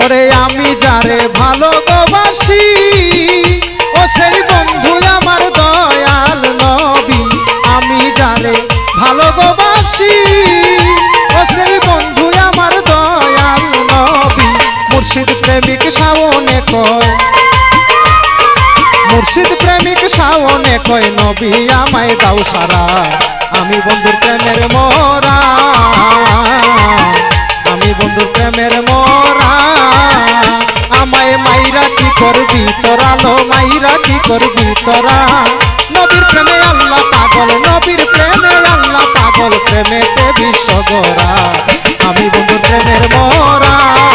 ওরে আমি যারে ভালোবাসি, ও সেই বন্ধু আমার দয়াল নবী। আমি যারে ভালোবাসি, ও সেই বন্ধু আমার দয়াল নবী। মুর্শিদ প্রেমিক শাওনে কয়, মুর্শিদ প্রেমিক শাওনে কয়, নবী আমায় দাও সারা। আমি বন্ধুর করবি তোরা লো মাইরা, কি করবি তোরা? নবীর প্রেমে আল্লাহ পাগল, নবীর প্রেমে আল্লাহ পাগল, প্রেমেতে বিশ্বগরা আমি বন্ধু প্রেমের মরা।